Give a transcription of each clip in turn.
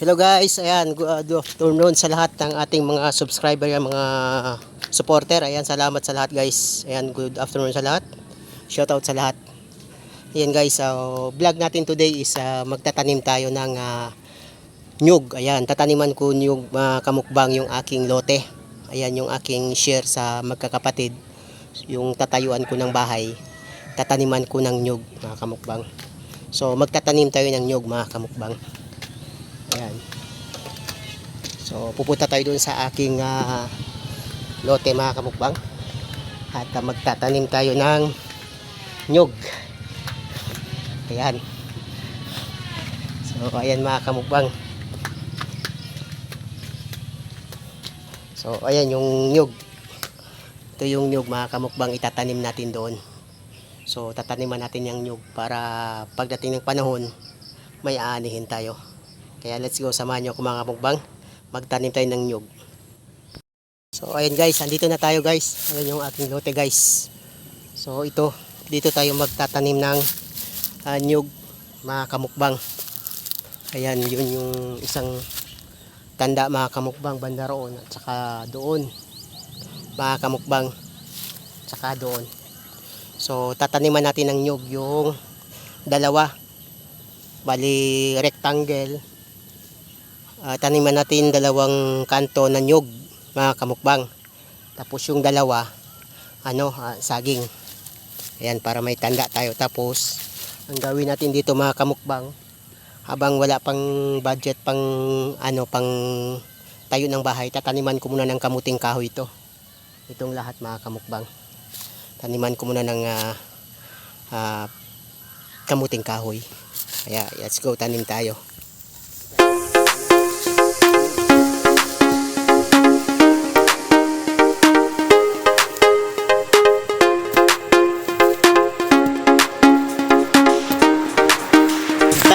Hello guys, ayan, good afternoon sa lahat ng ating mga subscriber, yan, mga supporter. Ayan, salamat sa lahat guys. Ayan, good afternoon sa lahat. Shoutout sa lahat. Ayan guys, so vlog natin today is ah, magtatanim tayo ng ah, nyug. Ayan, tataniman ko nyug mga kamukbang yung aking lote. Ayan yung aking share sa magkakapatid. Yung tatayuan ko ng bahay. Tataniman ko ng nyug mga kamukbang. So magtatanim tayo ng nyug mga kamukbang. Ayan. So, pupunta tayo dun sa aking ah, lote mga kamukbang. At ah, magtatanim tayo ng nyog. Ayan. So, ayan mga kamukbang. So, ayan yung nyog. Ito yung nyog mga kamukbang itatanim natin doon. So, tataniman natin yung nyog para pagdating ng panahon, may aanihin tayo. Kaya let's go, samahan nyo ako mga mukbang. Magtanim tayo ng nyug. So ayun guys, andito na tayo guys. Ayan yung ating lote guys. So ito, dito tayo magtatanim ng uh, nyug mga kamukbang. Ayan, yun yung isang tanda mga kamukbang banda roon at saka doon mga kamukbang saka doon. So tataniman natin ng nyug yung dalawa bali rectangle Ah, taniman natin dalawang kanto na nyug mga kamukbang. Tapos yung dalawa ano ah, saging. Ayan para may tanda tayo. Tapos ang gawin natin dito mga kamukbang habang wala pang budget pang ano pang tayo ng bahay tataniman ko muna ng kamuting kahoy ito itong lahat mga kamukbang. Taniman ko muna ng ah, ah, kamuting kahoy. Kaya let's go tanim tayo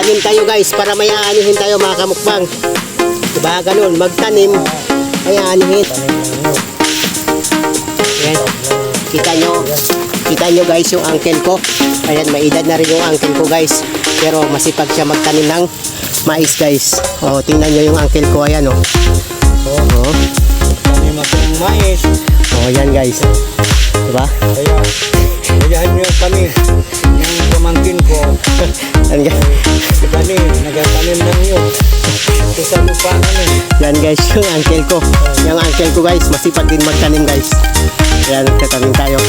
tanim tayo guys para may aanihin tayo mga kamukbang diba ganun magtanim may aanihin Ayan. kita nyo kita nyo guys yung uncle ko ayan may edad na rin yung uncle ko guys pero masipag siya magtanim ng mais guys o tingnan nyo yung uncle ko ayan o oh. Ako ng mais. oh yan guys diba Kaya, kaya niyo kami ng pamangkin ko. Yan guys Bani, nagatanim ng iyo. Ito sa lupa namin. Yan guys, yung uncle ko. Yung uncle ko guys, masipag din magtanim guys. Yan, tatanim tayo.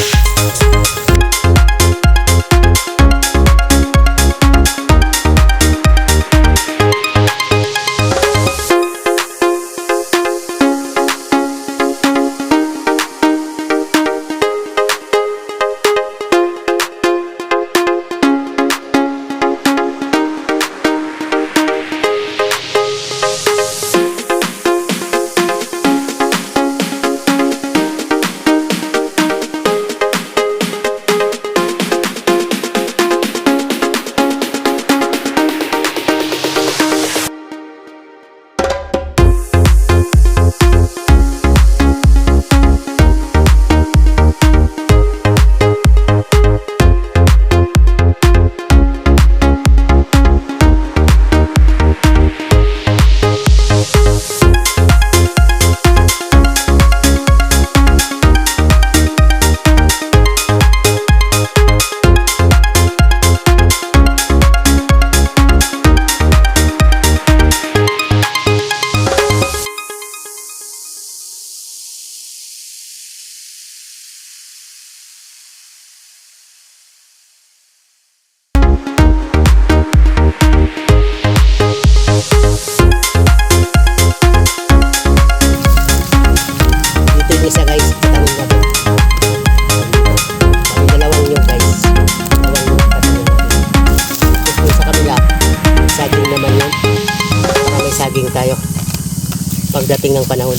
Pagdating ng panahon.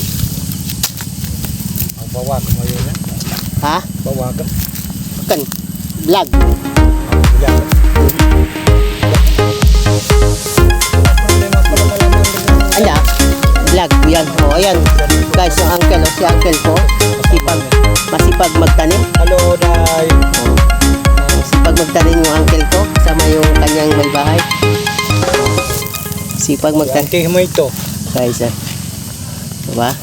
Ang bawag mo yun. eh. Ha? Bawag. Kan? Vlog. Din Ala, vlog. Yan. O, ayan. Guys, yung uncle, o, si uncle ko, masipag, masipag magtanim. Hello, Day. Masipag magtanim yung uncle ko, kasama yung kanyang may bahay. Sipag magtanim. Antihin mo ito. Guys, ah. Diba?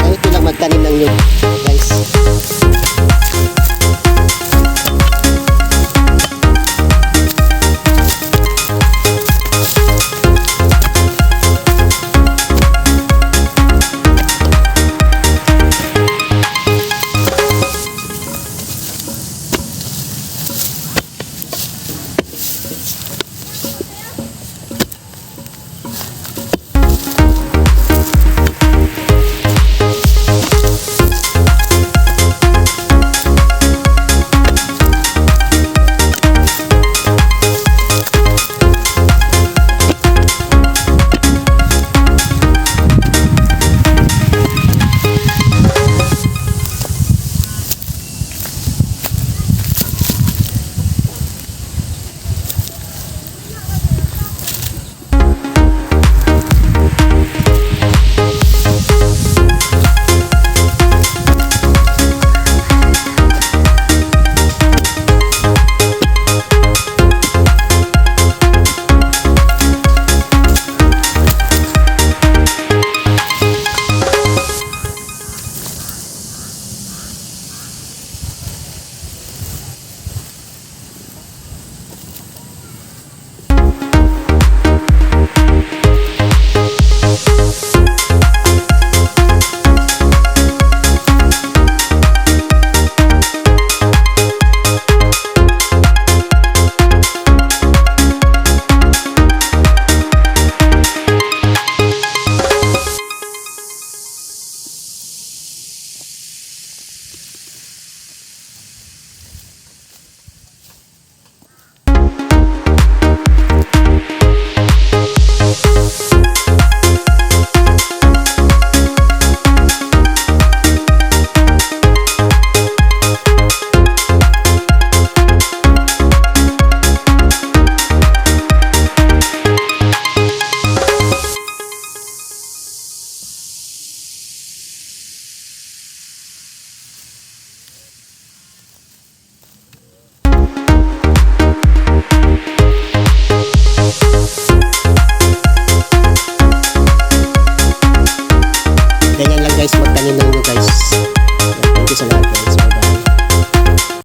Ay, ito lang magtanim ng guys.